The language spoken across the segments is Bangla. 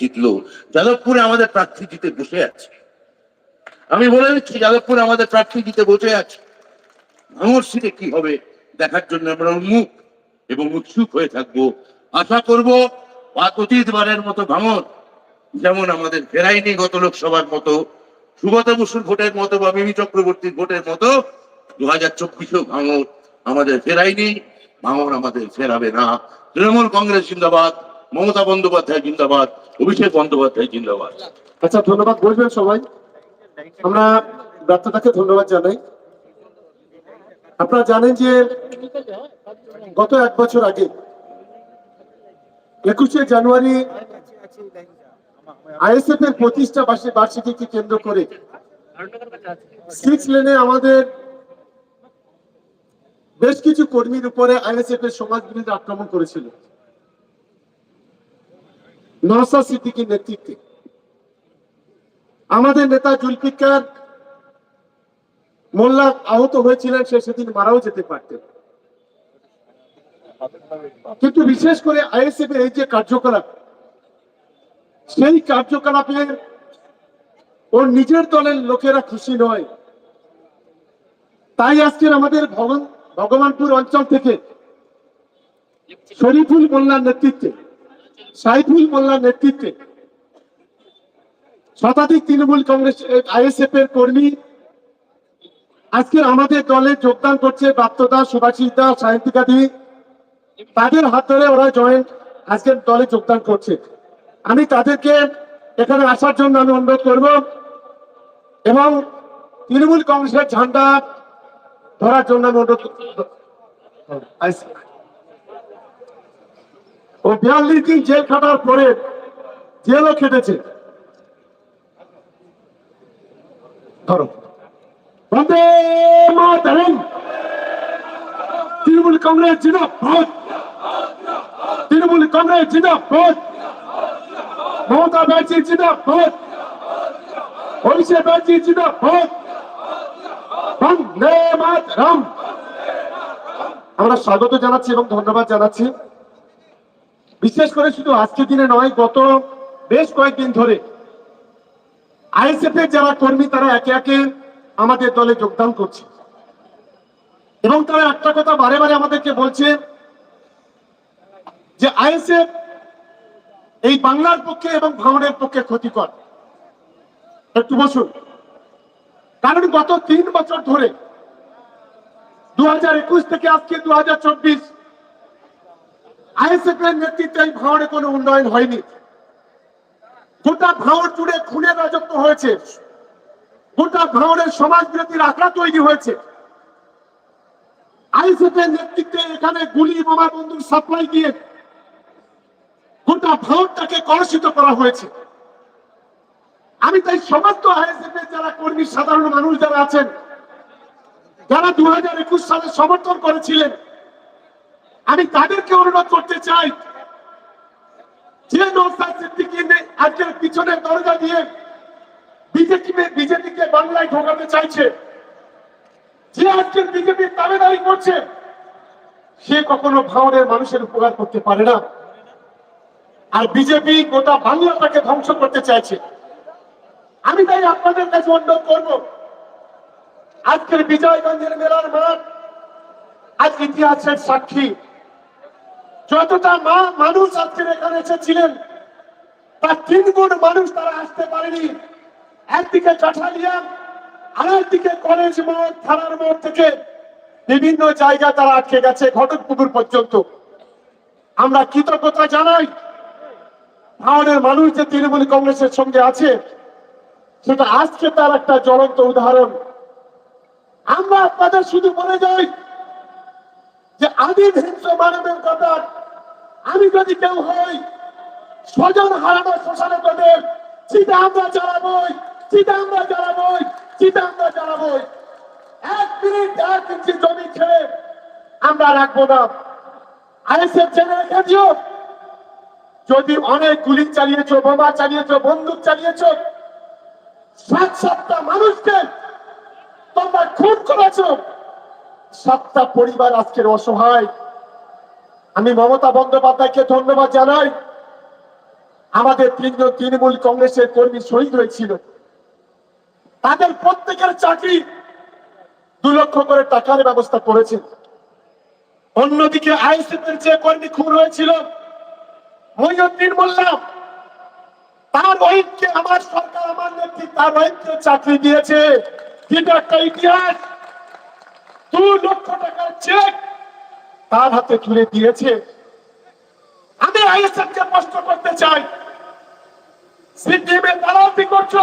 জিতলো। যাদবপুরে আমাদের প্রার্থী জিতে বসে আছে। আমি বলে দিচ্ছি, যাদবপুরে আমাদের প্রার্থী জিতে বসে আছে। ভাঙর সিটে কি হবে দেখার জন্য আমরা উন্মুখ এবং উৎসুক হয়ে থাকব। আশা করব অতীতবারের মতো ভাঙর, যেমন আমাদের ফেরাইনি গত লোকসভার মতো সুগত বসুর ভোটের মতো বা মিমি চক্রবর্তীর ভোটের মতো দু হাজার চব্বিশেও ভাঙর আমাদের ফেরাইনি, ভাঙর আমাদের ফেরাবে না। তৃণমূল কংগ্রেস জিন্দাবাদ। মমতা বন্দ্যোপাধ্যায় জিন্দাবাদ, অভিষেক বন্দ্যোপাধ্যায় জিন্দাবাদ। আচ্ছা ধন্যবাদ বলবেন সবাই। আমরা ব্যর্থতাকে ধন্যবাদ জানাই। আপনারা জানেন যে গত এক বছর আগে একুশে জানুয়ারি আইএসএফ এর প্রতিষ্ঠা বার্ষিক বার্ষিকীকে কেন্দ্র করে সিক্স লেনে আমাদের বেশ কিছু কর্মীর উপরে আইএসএফ এর সমাজ বিরোধী আক্রমণ করেছিল। নরসা সিদ্দিকীর নেতৃত্বে। আমাদের নেতা জুলফিকার মোল্লা আহত হয়েছিলেন, সে সেদিন মারাও যেতে পারতেন। কিন্তু বিশেষ করে আইএসএফ এর এই যে কার্যকলাপ, সেই কার্যকলাপে ওর নিজের দলের লোকেরা খুশি নয়। তাই আজকের আমাদের ভগবান ভগবানপুর অঞ্চল থেকে শরীফুল মোল্লার নেতৃত্বে সাইফুল মোল্লার নেতৃত্বে শতাধিক তৃণমূল কংগ্রেস আইএসএফ এর কর্মী আজকে আমাদের দলে যোগদান করছে প্রাপ্তদা সুভাষিস দাস, সায়ন্তিকা দি। তাদের হাত ধরে ওরা জয়েন্ট আজকের দলে যোগদান করছে। আমি তাদেরকে এখানে আসার জন্য আমি অনুরোধ করব এবং তৃণমূল কংগ্রেসের ঝান্ডা ধরার জন্য আমি অনুরোধ ও বিয়াল্লিশ দিন জেল খাটার পরে জেলও খেটেছে। ধরো। তৃণমূল কংগ্রেস জিন্দাবাদ। তৃণমূল কংগ্রেস জিন্দাবাদ। মমতা ব্যানার্জি জিন্দাবাদ। অভিষেক ব্যানার্জি জিন্দাবাদ। বন্দে মাতরম। আমরা স্বাগত জানাচ্ছি এবং ধন্যবাদ জানাচ্ছি। বিশেষ করে শুধু আজকে দিনে নয়, গত বেশ কয়েকদিন ধরে আইএসএফ এর যারা কর্মী, তারা একে একে আমাদের দলে যোগদান করছে। এবং তারা একটা কথা বারে বারে আমাদেরকে বলছে যে, আইএসএফ এই বাংলার পক্ষে এবং ভাঙনের পক্ষে ক্ষতিকর। একটু বসুন। কারণ গত তিন বছর ধরে দু থেকে আজকে দু হাজার চব্বিশ আইএসএফ এর নেতৃত্বে এই ভাঙনে কোনো উন্নয়ন হয়নি। গোটা ভাঙড় জুড়ে খুনের রাজত্ব হয়েছে। গোটা ভাঙড়ের সমাজ বিরোধীর আখড়া তৈরি হয়েছে। আইসিপি নেতৃত্বে এখানে গুলি, বোমা, বন্দুক, সাপ্লাই দিয়ে গোটা ভাঙড়টাকে কলুষিত করা হয়েছে। আমি তাই সমস্ত আইএসএফ এর যারা কর্মী, সাধারণ মানুষ যারা আছেন, যারা দু হাজার একুশ সালে সমর্থন করেছিলেন আমি তাদেরকে অনুরোধ করতে চাই যে নৌসাদ আজকের পিছনের দরজা দিয়ে বিজেপি বিজেপিকে বাংলায় ঢোকাতে চাইছে, যে আজকের বিজেপির দাবেদারি করছে, সে কখনো ভাঙনের মানুষের উপকার করতে পারে না। আর বিজেপি গোটা বাংলাটাকে ধ্বংস করতে চাইছে। আমি তাই আপনাদের কাছে অনুরোধ করব, আজকের বিজয়গঞ্জের মেলার মাঠ, আজ ইতিহাসের সাক্ষী যতটা মা মানুষ আজকের এখানে এসেছিলেন তার তিন গুণ মানুষ তারা আসতে পারেনি। একদিকে কাঠালিয়া আর একদিকে কলেজ মোড় থানার মোড় থেকে বিভিন্ন জায়গা তারা আটকে গেছে ঘটকপুকুর পর্যন্ত। আমরা কৃতজ্ঞতা জানাই ভারতের মানুষ যে তৃণমূল কংগ্রেসের সঙ্গে আছে, সেটা আজকে তার একটা জ্বলন্ত উদাহরণ। আমরা আপনাদের শুধু বলে যাই যে আদিম হিংস্র মানবের কথা আমি যদি কেউ হই, স্বজন হারানো শ্মশানে তোদের, চিতা আমরা জ্বালাবই, চিতা আমরা জ্বালাবই, চিতা আমরা জ্বালাবই। এক মিনিট, এক ইঞ্চি জমি ছেড়ে আমরা রাখব না। আইএসএফ জেনে রেখে দিও যদি অনেক গুলি চালিয়েছো, বোমা চালিয়েছ, বন্দুক চালিয়েছো, সাত সাতটা মানুষকে তোমরা খুন করেছ। সাতটা পরিবার আজকের অসহায় আমি মমতা বন্দ্যোপাধ্যায়কে ধন্যবাদ জানাই। আমাদের তিনজন তৃণমূল কংগ্রেসের কর্মী শহীদ হয়েছিল। তাদের প্রত্যেকের চাকরি দু লক্ষ করে টাকার ব্যবস্থা করেছে। অন্যদিকে আইএসএফ যে কর্মী খুন হয়েছিল মহিউদ্দিন মোল্লা, তার ওয়াইফকে আমার সরকার আমার নেত্রী, তার ওয়াইফকে চাকরি দিয়েছে। যেটা একটা ইতিহাস। দু লক্ষ টাকার চেক তার হাতে তুলে দিয়েছে। আমি আইএসএফ কে প্রশ্ন করতে চাই। করছ।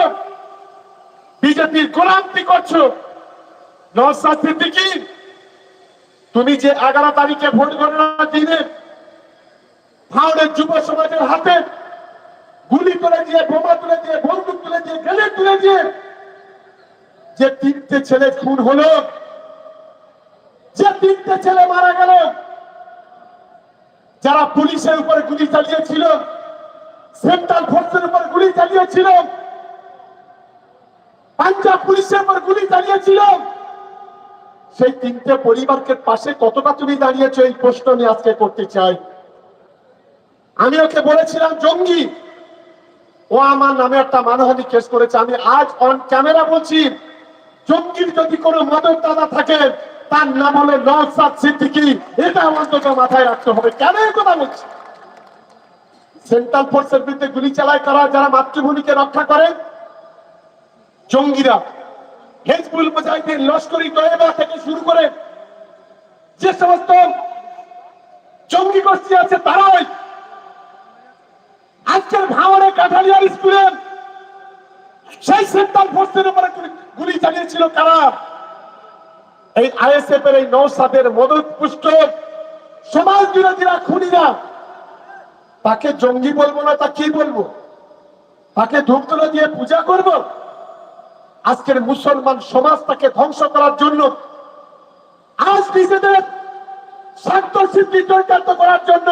বিজেপির করছ। সিদ্দিকী, তুমি যে এগারো তারিখে ভোট ভারতের যুব সমাজের হাতে গুলি করে দিয়ে, বোমা তুলে দিয়ে, বন্দুক তুলে দিয়ে, গ্রেনেড তুলে দিয়ে যে তিনটে ছেলে খুন হলো যে তিনটে ছেলে মারা গেল, যারা পুলিশের উপরে গুলি চালিয়েছিল, সেন্ট্রাল ফোর্সের উপর গুলি চালিয়েছিল, পাঞ্জাব পুলিশের উপর গুলি চালিয়েছিল, সেই তিনটে পরিবারকে পাশে কতটা তুমি দাঁড়িয়েছো এই প্রশ্ন আমি আজকে করতে চাই। আমি ওকে বলেছিলাম, জঙ্গি, ও আমার নামে একটা মানহানি কেস করেছে। আমি আজ অন ক্যামেরা বলছি, জঙ্গির যদি কোনো মদত দাদা থাকে তার নাম হলো নওসাদ সিদ্দিকি। এটা অন্তত মাথায় রাখতে হবে। কেন এই কথা বলছি? সেন্ট্রাল ফোর্সের বিরুদ্ধে গুলি চালায় তারা, যারা মাতৃভূমিকে রক্ষা করে, জঙ্গিরা। হেজবুল মুজাহিদিন লস্করি তয়েবা থেকে শুরু করে যে সমস্ত জঙ্গি গোষ্ঠী আছে, তারাই আজকের ভাঙড়ে কাঠালিয়ার স্কুলে সেই সেন্ট্রাল ফোর্সের উপরে গুলি চালিয়েছিল কারা? এই আইএসএফ এর এই নৌসাদের মদত পুষ্ট সমাজ বিরোধীরা খুনিরা। তাকে জঙ্গি বলব না, তা কি বলব? তাকে ধূপতলা দিয়ে পূজা করব? আজকের মুসলমান সমাজ তাকে ধ্বংস করার জন্য আজ নিজেদের স্বার্থ সিদ্ধি চরিতার্থ করার জন্য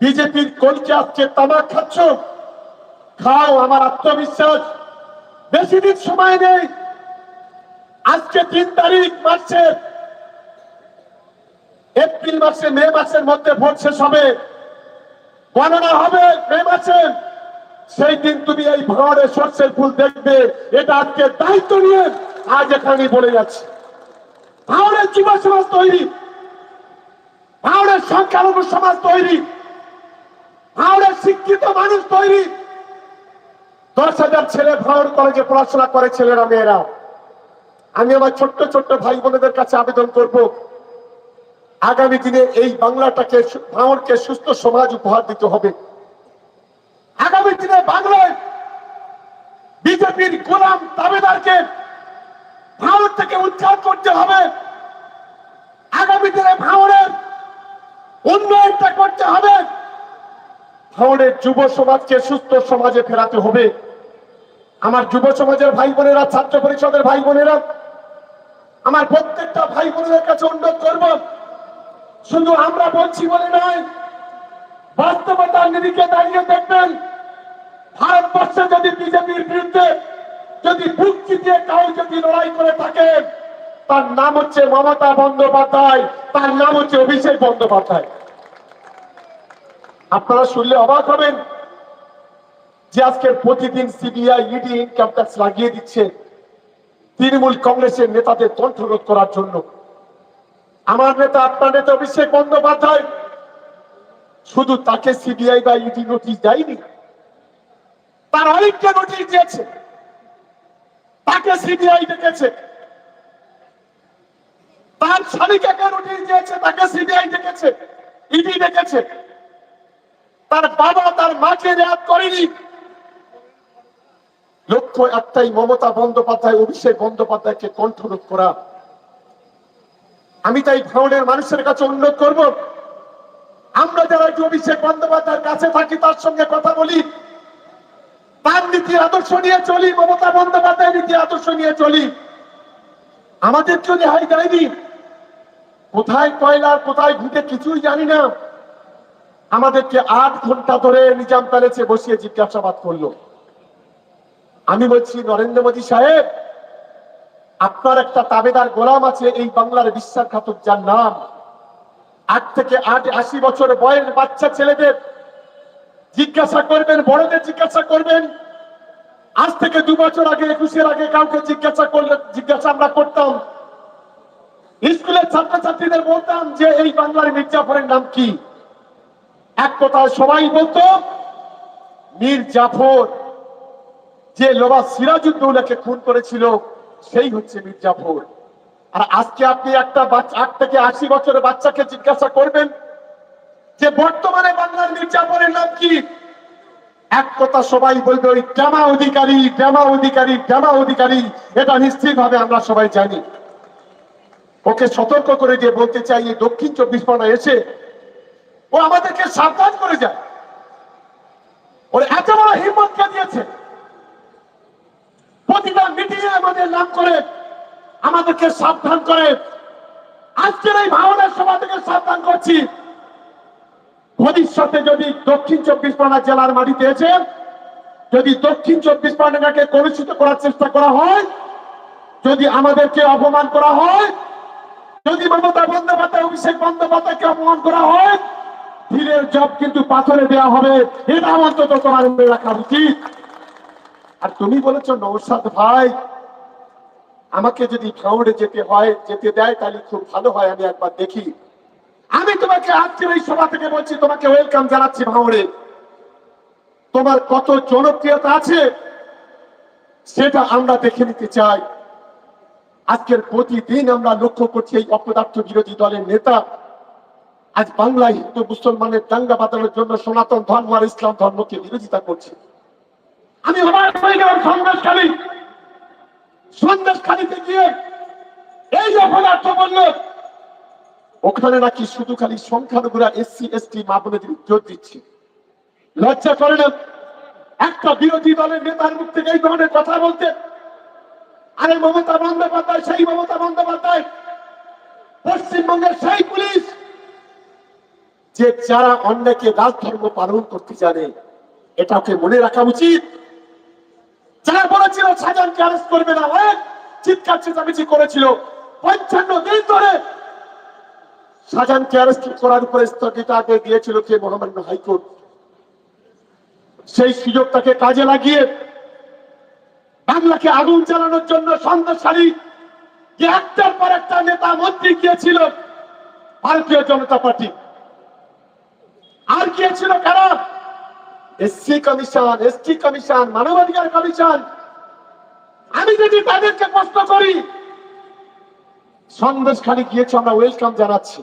বিজেপির কলকে আজকে তামাক খাচ্ছ। খাও আমার আত্মবিশ্বাস। বেশি দিন সময় নেই। আজকে তিন তারিখ মার্চের, এপ্রিল মাসে, মে মাসের মধ্যে ভোট শেষ হবে। গণনা হবে মে মাসে সেই দিন তুমি এই ভাঙড়ে সর্ষের ফুল দেখবে। এটা আজকে দায়িত্ব নিয়ে আজ এখানে বলে যাচ্ছে। ভাঙড়ের যুব সমাজ তৈরি। ভাঙড়ের সংখ্যালঘু সমাজ তৈরি। ভাঙড়ের শিক্ষিত মানুষ তৈরি। দশ হাজার ছেলে ভাঙড় কলেজে পড়াশোনা করে ছেলেরা মেয়েরা আমি আমার ছোট্ট ছোট্ট ভাই বোনেদের কাছে আবেদন করব। আগামী দিনে এই বাংলাটাকে ভাঙড়কে সুস্থ সমাজ উপহার দিতে হবে। আগামী দিনে বাংলায় বিজেপির গোলাম দাবেদারকে ভারত থেকে উদ্ধার করতে হবে। আগামী দিনে ভাঙড়ের উন্নয়নটা করতে হবে। ভাঙড়ের যুব সমাজকে সুস্থ সমাজে ফেরাতে হবে। আমার যুব সমাজের ভাই বোনেরা, ছাত্র পরিষদের ভাই বোনেরা আমার প্রত্যেকটা ভাই বোনের কাছে অনুরোধ করব, শুধু আমরা বলছি বলে নয় বাস্তবতার নিরিখে দাঁড়িয়ে দেখবেন, ভারতবর্ষে যদি বিজেপির বিরুদ্ধে যদি বুক চিতিয়ে কাউ যদি লড়াই করে থাকে, তার নাম হচ্ছে মমতা বন্দ্যোপাধ্যায়, তার নাম হচ্ছে অভিষেক বন্দ্যোপাধ্যায়। আপনারা শুনলে অবাক হবেন যে আজকের প্রতিদিন সিবিআই, ইডি, ইনকাম ট্যাক্স লাগিয়ে দিচ্ছে। তৃণমূল কংগ্রেসের নেতাদের কণ্ঠরোধ করার জন্য। আমার নেতা, আপনার নেতা অভিষেক বন্দ্যোপাধ্যায়, শুধু তাকে সিবিআই বা ইডি নোটিশ দেয়নি। তার অনেককে নোটিশ দিয়েছে। তাকে সিবিআই ডেকেছে। তার স্বামীকে কে নোটিশ দিয়েছে, তাকে সিবিআই ডেকেছে, ইডি ডেকেছে। তার বাবা তার মাকে রেয়াত করেনি। লক্ষ্য একটাই, মমতা বন্দ্যোপাধ্যায়, অভিষেক বন্দ্যোপাধ্যায়কে কণ্ঠরোধ করা। আমি তাই ভাঙনের মানুষের কাছে অনুরোধ করব, আমরা যারা একটু অভিষেক বন্দ্যোপাধ্যায়ের কাছে থাকি, তার সঙ্গে কথা বলি। তার নীতি আদর্শ নিয়ে চলি, মমতা বন্দ্যোপাধ্যায়ের নীতি আদর্শ নিয়ে চলি। আমাদের কেউ রেহাই দেয়নি। কোথায় কয়লা, কোথায় ঘুটে কিছুই জানি না। আমাদেরকে আট ঘণ্টা ধরে নিজাম প্যালেসে বসিয়ে জিজ্ঞাসাবাদ করল। আমি বলছি, নরেন্দ্র মোদী সাহেব, আপনার একটা তাবেদার গোলাম আছে, এই বাংলার বিশ্বাসঘাতক যার নাম। আট থেকে আট আশি বছর বয়স বাচ্চা ছেলেদের জিজ্ঞাসা করবেন, বড়দের জিজ্ঞাসা করবেন। আজ থেকে দু বছর আগে, একুশের আগে কাউকে জিজ্ঞাসা করলে, জিজ্ঞাসা আমরা করতাম। স্কুলের ছাত্রছাত্রীদের বলতাম যে, এই বাংলার মির্জাফরের নাম কি? এক কথায় সবাই বলতো মীর জাফর যে লোবা সিরাজুদ্দৌলাকে খুন করেছিল, সেই হচ্ছে মীর জাফর আর আজকে আপনি একটা আট থেকে আশি বছরের বাচ্চাকে জিজ্ঞাসা করবেন যে, বর্তমানে বাংলার মির্জাফরের নাম কি? এক কথা সবাই বলবে, ওই জামা অধিকারী জামা অধিকারী জামা অধিকারী, এটা নিশ্চিত ভাবে আমরা সবাই জানি। ওকে সতর্ক করে দিয়ে বলতে চাই, এই দক্ষিণ চব্বিশ পরগনা এসে ও আমাদেরকে সাবধান করে যায়। ওর এত বড় হিম্মত কে দিয়েছে। প্রতিটা মিটিংয়ে আমাদের নাম করে আমাদেরকে সাবধান করে। আজকের এই ভাবনার সভা থেকে সাবধান করছি। ভবিষ্যতে যদি দক্ষিণ চব্বিশ পরগনা জেলার মাটিতে এসে যদি দক্ষিণ চব্বিশ পরগনাকে কলুষিত করার চেষ্টা করা হয়, যদি আমাদেরকে অপমান করা হয়, যদি মমতা বন্দ্যোপাধ্যায়, অভিষেক বন্দ্যোপাধ্যায়কে অপমান করা হয় ধীরের জব কিন্তু পাথরে দেওয়া হবে। এটা অন্তত তোমার রাখা উচিত। আর তুমি বলেছ নৌসাদ ভাই, আমাকে যদি ভাঙড়ে যেতে হয়, যেতে দেয়, তাহলে খুব ভালো হয়, আমি একবার দেখি। আমি তোমাকে আজকের এই সভা থেকে বলছি, তোমাকে ওয়েলকাম জানাচ্ছি ভাঙড়ে তোমার কত জনপ্রিয়তা আছে, সেটা আমরা দেখে নিতে চাই। আজকের প্রতিদিন আমরা লক্ষ্য করছি এই অপদার্থ বিরোধী দলের নেতা। আজ বাংলায় হিন্দু, মুসলমানের দাঙ্গা বাঁধানোর জন্য সনাতন ধর্ম আর ইসলাম ধর্মকে বিরোধিতা করছে। আমি অবাক হয়ে গেলাম সন্দেশখালী। সন্দেশখালীতে গিয়ে এই যে অপদার্থ বলল ওখানে নাকি শুধু খালি সংখ্যালঘুরা এসসি এসটি মা বোনেদের জোর দিচ্ছে। লজ্জা করে না? একটা বিরোধী দলের নেতার মুখ থেকে এই ধরনের কথা বলতে। আরে মমতা বন্দ্যোপাধ্যায়, সেই মমতা বন্দ্যোপাধ্যায়, পশ্চিমবঙ্গের সেই পুলিশ, যে যারা অন্যকে রাজধর্ম পালন করতে জানে, এটাকে মনে রাখা উচিত। যারা বলেছিল সাজানকে অ্যারেস্ট করবে না। অনেক চিৎকার চেঁচামেচি করেছিল। পঞ্চান্ন দিন ধরে সাজানকে অ্যারেস্ট করার উপরে স্থগিত আগে দিয়েছিল কে? মহামান্য হাইকোর্ট। সেই সুযোগটাকে কাজে লাগিয়ে বাংলাকে আগুন জ্বালানোর জন্য সন্দেশালী যে একটার পর একটা নেতা মন্ত্রী গিয়েছিল, ভারতীয় জনতা পার্টি। আর গিয়েছিল কারা? এসসি কমিশন, এসটি কমিশন, মানবাধিকার কমিশন, আমি যদি তাদেরকে প্রশ্ন করি, সন্দেশ খালি গিয়েছে, আমরা ওয়েলকাম জানাচ্ছি।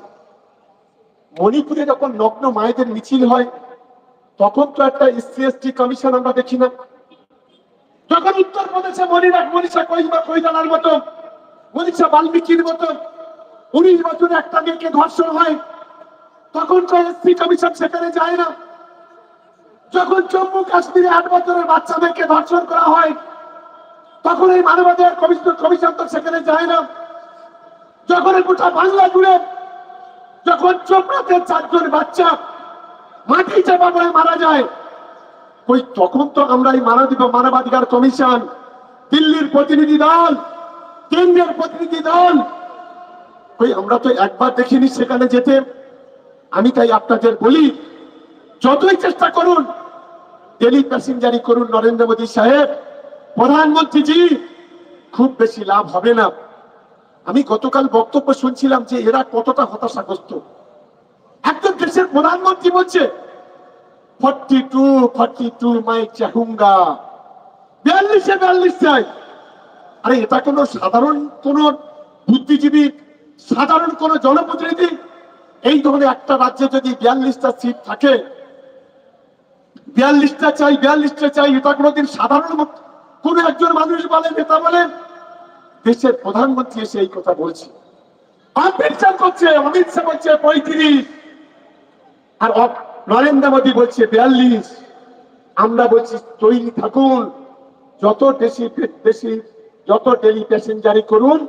মণিপুরে যখন নগ্ন মায়েদের মিছিল হয়, তখন তো একটা এসসি, এসটি কমিশন আমরা দেখি না। যখন উত্তরপ্রদেশে মনিরা মনীষা কহিমা কৈদানার মতো, মনীষা বাল্মীকির মতো, উনিশ বছরে একটা মেয়েকে ধর্ষণ হয়, তখন তো এসসি কমিশন সেখানে যায় না। যখন জম্মু কাশ্মীরে আট বছরের বাচ্চাদেরকে ধর্ষণ করা হয়, তখন এই মানবাধিকার কমিশন কমিশন তো সেখানে যায় না। যখন গোটা বাংলা জুড়ে যখন চোপড়াতে চারজন বাচ্চা মাটি চাপা পড়ে মারা যায় ওই তখন তো আমরা এই মানবিক মানবাধিকার কমিশন, দিল্লির প্রতিনিধি দল, কেন্দ্রের প্রতিনিধি দল। ওই আমরা তো একবার দেখিনি সেখানে যেতে। আমি তাই আপনাদের বলি যতই চেষ্টা করুন ডেলি প্যাসেঞ্জারি করুন নরেন্দ্র মোদী সাহেব, প্রধানমন্ত্রীজি, খুব বেশি লাভ হবে না। আমি গতকাল বক্তব্য শুনছিলাম যে এরা কতটা হতাশাগ্রস্ত। একজন দেশের প্রধানমন্ত্রী বলছে, ফর্টি টু ফর্টি টু, মাই চাহুঙ্গা। বিয়াল্লিশে বিয়াল্লিশ চাই। আরে, এটা কোনো সাধারণ কোন বুদ্ধিজীবী, সাধারণ কোন জনপ্রতিনিধি? এই ধরনের একটা রাজ্যে যদি বিয়াল্লিশটা সিট থাকে বিয়াল্লিশটা চাই বিয়াল্লিশটা চাই, এটা কোনোদিন সাধারণ কোন একজন মানুষ বলে, নেতা বলে, দেশের প্রধানমন্ত্রী এসে এই কথা বলছে। অমিত শাহ করছে, অমিত শাহ বলছে পঁয়ত্রিশ। আর নরেন্দ্র মোদী বলছে বিয়াল্লিশ। আমরা বলছি তৈরি থাকুন। যত বেশি বেশি যত ডেলি প্যাসেঞ্জারি করুন,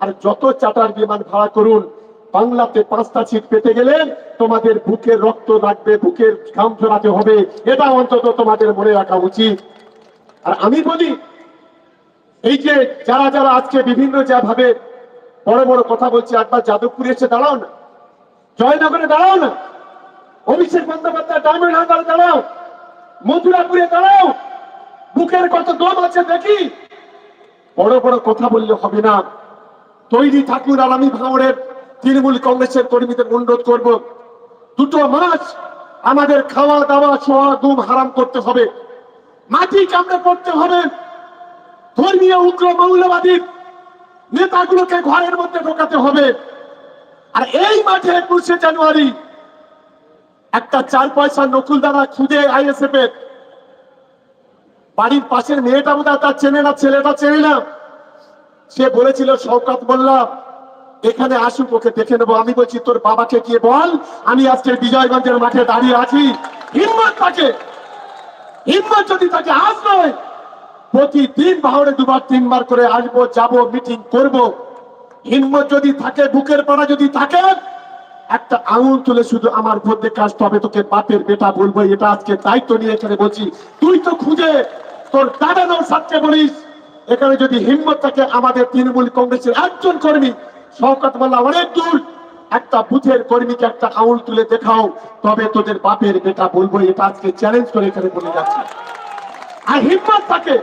আর যত চাটার বিমান ভাড়া করুন বাংলাতে পাঁচটা সিট পেতে গেলে তোমাদের বুকের রক্ত লাগবে, বুকের ঘাম ঝরাতে হবে। এটা অন্তত তোমাদের মনে রাখা উচিত। আর আমি বলি, এই যে যারা যারা আজকে বিভিন্ন যা ভাবে বড় বড় কথা বলছে, একবার যাদবপুরে এসে দাঁড়াও না। জয়নগরে দাঁড়াও না। অভিষেক বন্দ্যোপাধ্যায় ডায়মন্ড হারবারে দাঁড়াও। মথুরাপুরে দাঁড়াও। বুকের কত দম আছে দেখি। বড় বড় কথা বললে হবে না। তৈরি থাকুন আর আমি ভাঙড়ের তৃণমূল কংগ্রেসের কর্মীদের অনুরোধ করব, দুটো মাস আমাদের খাওয়া দাওয়া শোয়া ঘুম হারাম করতে হবে। মাটি কামড়ে করতে হবে। ধর্মীয় উগ্র মৌলবাদী নেতাগুলোকে ঘরের মধ্যে ঢোকাতে হবে। আর এই মাঠে একুশে জানুয়ারি একটা চার পয়সা নকুল দানা খুঁজে আইএসএফ এর বাড়ির পাশের মেয়েটা বোধ তার চেনে না, ছেলেটা চেনে না। সে বলেছিল, শওকাত মোল্লা এখানে আসুক ওকে দেখে নেব। আমি বলছি, তোর বাবাকে গিয়ে বল, আমি আজকে বিজয়গঞ্জের মাঠে দাঁড়িয়ে আছি। হিম্মত তাকে। হিম্মত যদি তাকে আজ নয়, প্রতিদিন ভাওড়ে দুবার, তিনবার করে আসব, যাব মিটিং করব। হিম্মত যদি থাকে, বুকের পাড়া যদি থাকে, একটা আঙুল তুলে শুধু আমার মধ্যে কাজটা হবে, তোকে বাপের বেটা বলব, এটা আজকে দায়িত্ব নিয়ে এখানে বলছি। তুই তো খুঁজে, তোর দাদা নাও সাথে বলিস। এখানে যদি হিম্মত থাকে, আমাদের তৃণমূল কংগ্রেসের একজন কর্মী শওকত মোল্লা অনেক দূর। একটা বুথের কর্মীকে একটা আঙুল তুলে দেখাও। তবে তোদের বাপের বেটা বলব, এটা আজকে চ্যালেঞ্জ করে এখানে বলে যাচ্ছে। আর হিম্মত থাকে।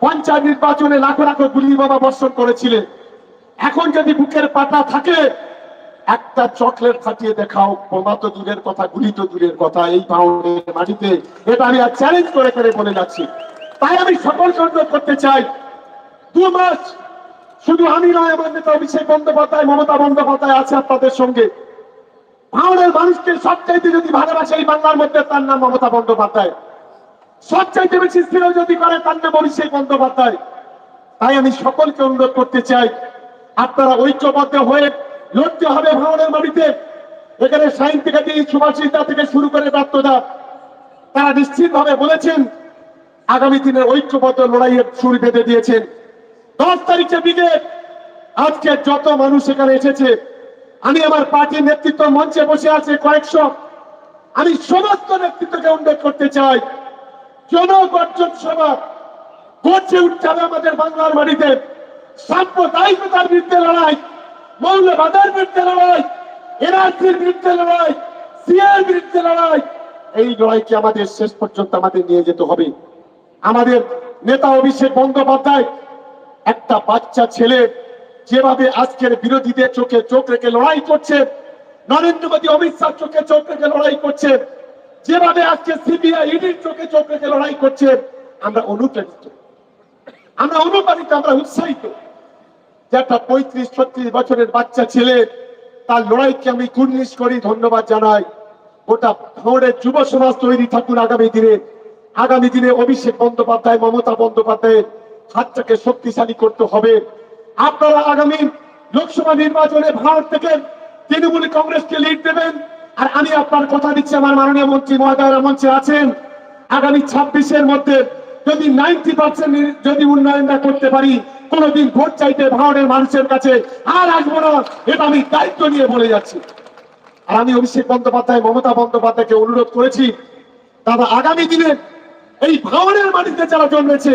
পঞ্চায়েত নির্বাচনে লাখো লাখো গুলি বাবা বর্ষণ করেছিলেন। এখন যদি বুকের পাটা থাকে, একটা চকলেট ফাটিয়ে দেখাও। বোমা তো দূরের কথা, গুলি তো দূরের কথা, এই ভাঙনের মাটিতে। এটা আমি আর চ্যালেঞ্জ করে করে বলে যাচ্ছি। তাই আমি সকলকে অনুরোধ করতে চাই। দু মাস শুধু আমি নয়, আমার নেতা অভিষেক বন্দ্যোপাধ্যায়, মমতা বন্দ্যোপাধ্যায় আছে আপনাদের সঙ্গে। ভাঙনের মানুষকে সবচাইতে যদি ভালোবাসে এই বাংলার মধ্যে, তার নাম মমতা বন্দ্যোপাধ্যায়। সবচাইতে বেশি স্থির যদি করে, তার নাম অভিষেক বন্দ্যোপাধ্যায়। তাই আমি সকলকে অনুরোধ করতে চাই, আপনারা ঐক্যবদ্ধ হয়ে লড়তে হবে ভাঙনের মাটিতে। এখানে সাইন থেকে দিয়ে সুভাষিতা থেকে শুরু করে ব্যর্থতা, তারা নিশ্চিতভাবে বলেছেন, আগামী দিনের ঐক্যবদ্ধ লড়াইয়ের সুর বেঁধে দিয়েছেন। দশ তারিখে ব্রিগেড আজকে যত মানুষ এখানে এসেছে, আমি আমার পার্টির নেতৃত্ব মঞ্চে বসে আছে কয়েকশো। আমি সমস্ত নেতৃত্বকে উল্লেখ করতে চাই। জনগর্জন সভা গর্জে হবে আমাদের বাংলার মাটিতে সাম্প্রদায়িকতার বিরুদ্ধে লড়াই, মৌলবাদের বিরুদ্ধে লড়াই, এনআরসির বিরুদ্ধে লড়াই সিএর বিরুদ্ধে লড়াই। এই লড়াইকে আমাদের শেষ পর্যন্ত আমাদের নিয়ে যেতে হবে। আমাদের নেতা অভিষেক বন্দ্যোপাধ্যায় একটা বাচ্চা ছেলে যেভাবে আজকের বিরোধীদের চোখে চোখ রেখে লড়াই করছে, নরেন্দ্র মোদী, অমিত শাহ চোখে চোখ রেখে লড়াই করছে, যেভাবে আজকে সিবিআই ইডির চোখে চোখ রেখে লড়াই করছে, আমরা অনুপ্রাণিত। আমরা অনুপ্রাণিত, আমরা উৎসাহিত যে একটা পঁয়ত্রিশ, ছত্রিশ বছরের বাচ্চা ছেলে, তার লড়াইকে আমি কুর্নিশ করি, ধন্যবাদ জানাই। গোটা ভাঙড়ের যুব সমাজ তৈরি থাকুন আগামী দিনে। আগামী দিনে অভিষেক বন্দ্যোপাধ্যায়, মমতা বন্দ্যোপাধ্যায়ের হাতটাকে শক্তিশালী করতে হবে। আপনারা আগামী লোকসভা নির্বাচনে ভারত থেকে তৃণমূল কংগ্রেসকে লিড দেবেন। আর আমি আপনার কথা দিচ্ছি, আমার মাননীয় মন্ত্রী মহোদয়রা মঞ্চে আছেন। আগামী ছাব্বিশের মধ্যে যদি নাইনটি পার্সেন্ট যদি উন্নয়ন না করতে পারি, কোনোদিন ভোট চাইতে ভারতের মানুষের কাছে আর আসব না, এটা আমি দায়িত্ব নিয়ে বলে যাচ্ছি। আর আমি অভিষেক বন্দ্যোপাধ্যায়, মমতা বন্দ্যোপাধ্যায়কে অনুরোধ করেছি, দাদা, আগামী দিনে এই ভাঙনের মাটিতে যারা জন্মেছে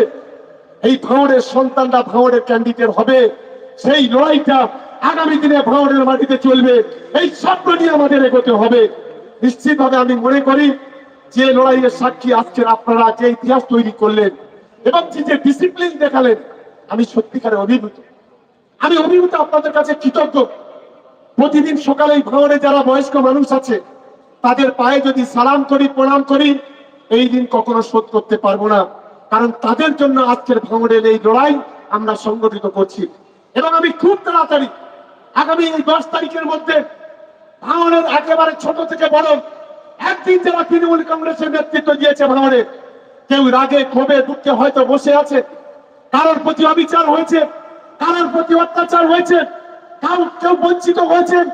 এই ভাঙনের সন্তানরা ভাঙনের ক্যান্ডিডেট হবে। সেই লড়াইটা আগামী দিনে ভাঙনের মাটিতে চলবে। এই স্বপ্ন নিয়ে আমাদের এগোতে হবে। নিশ্চিতভাবে আমি মনে করি যে লড়াইয়ের সাক্ষী আজকের আপনারা যে ইতিহাস তৈরি করলেন এবং যে ডিসিপ্লিন দেখালেন, আমি সত্যিকারে অভিভূত। আমি অভিভূত আপনাদের কাছে কৃতজ্ঞ। প্রতিদিন সকালে ভাঙড়ে যারা বয়স্ক মানুষ আছে, তাদের পায়ে যদি সালাম করি, প্রণাম করি, এই দিন কখনো শোধ করতে পারব না। কারণ তাদের জন্য আজকের ভাঙড়ের এই লড়াই আমরা সংগঠিত করছি। এবং আমি খুব তাড়াতাড়ি আগামী এই দশ তারিখের মধ্যে ভাঙড়ের একেবারে ছোট থেকে বড় একদিন যারা তৃণমূল কংগ্রেসের নেতৃত্ব দিয়েছে ভাঙড়ে কেউ রাগে, ক্ষোভে, দুঃখে হয়তো বসে আছে। কারোর প্রতি অবিচার হয়েছে, কারোর প্রতি অত্যাচার হয়েছে, কাউ, কেউ বঞ্চিত হয়েছেন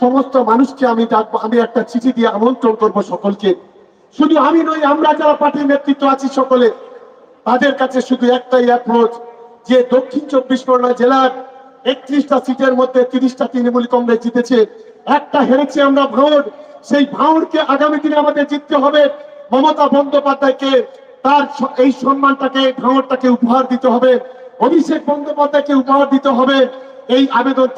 সমস্ত মানুষকে আমি ডাকবো, আমি একটা চিঠি দিয়ে আমন্ত্রণ করব সকলকে। শুধু আমি নই, আমরা যারা পার্টির নেতৃত্ব আছি সকলে তাদের কাছে শুধু একটাই অ্যাপ্রোচ যে দক্ষিণ চব্বিশ পরগনা জেলার একত্রিশটা সিটের মধ্যে তিরিশটা তৃণমূল কংগ্রেস জিতেছে। একটা হেরেছি আমরা ভাঁড় সেই ভাঁড়কে আগামী দিনে আমাদের জিততে হবে। মমতা বন্দ্যোপাধ্যায়কে তার এই সম্মানটাকে ভাঁড়টাকে উপহার দিতে হবে। অভিষেক বন্দ্যোপাধ্যায়কে উপহার দিতে হবে। এই আবেদন